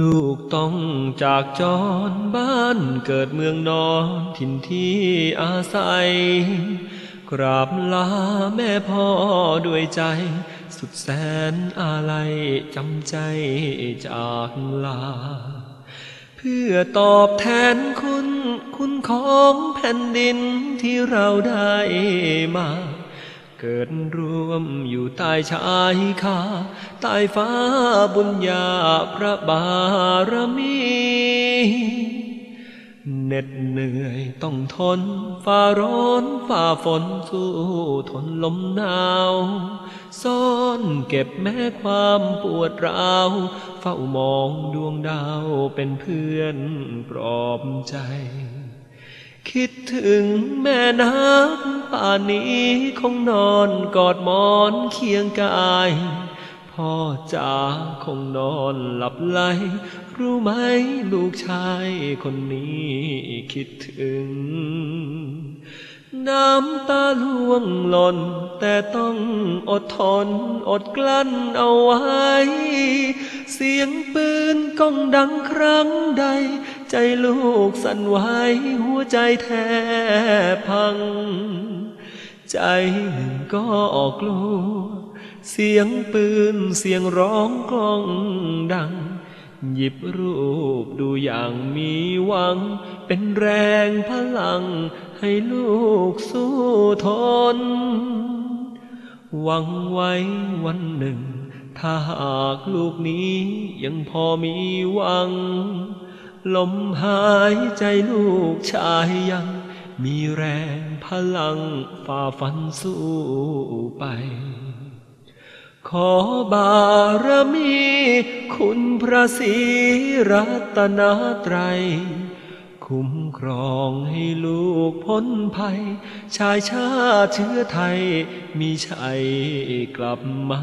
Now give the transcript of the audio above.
ลูกต้องจากจรบ้านเกิดเมืองนอนถิ่นที่อาศัย กราบลาแม่พ่อด้วยใจ สุดแสนอาลัยจำใจจากลา เพื่อตอบแทนคุณ คุณของแผ่นดินที่เราได้มา กิดรวมอยู่ใต้ชายคาใต้ฟ้าบุญญาพระบารมีเหน็ดเหนื่อยต้องทนฝ่าร้อนฝ่าฝนสู้ทนลมหนาว ซ่อนเก็บแม้ความปวดร้าว เฝ้ามองดวงดาวเป็นเพื่อนปลอบใจ คิดถึงแม่น้ำป่านนี้คงนอนกอดหมอนเคียงกาย พ่อจ๋าคงนอนหลับไหล รู้ไหมลูกชายคนนี้คิดถึง น้ำตาล่วงหล่น แต่ต้องอดทนอดกลั้นเอาไว้ เสียงปืนก้องดังครั้งใด ใจลูกสั่นไหวหัวใจแทบพัง ใจหนึ่งก็ออกกลัวเสียงปืนเสียงร้องกล้องดัง หยิบรูปดูอย่างมีหวัง เป็นแรงพลังให้ลูกสู้ทน หวังไว้วันหนึ่ง ถ้าหากลูกนี้ยังพอมีหวัง ลมหายใจลูกชายยัง มีแรงพลังฝ่าฟันสู้ไป ขอบารมี คุณพระศรีรัตนตรัย คุ้มครองให้ลูกพ้นภัย ชายชาติเชื้อไทย มีชัยกลับมา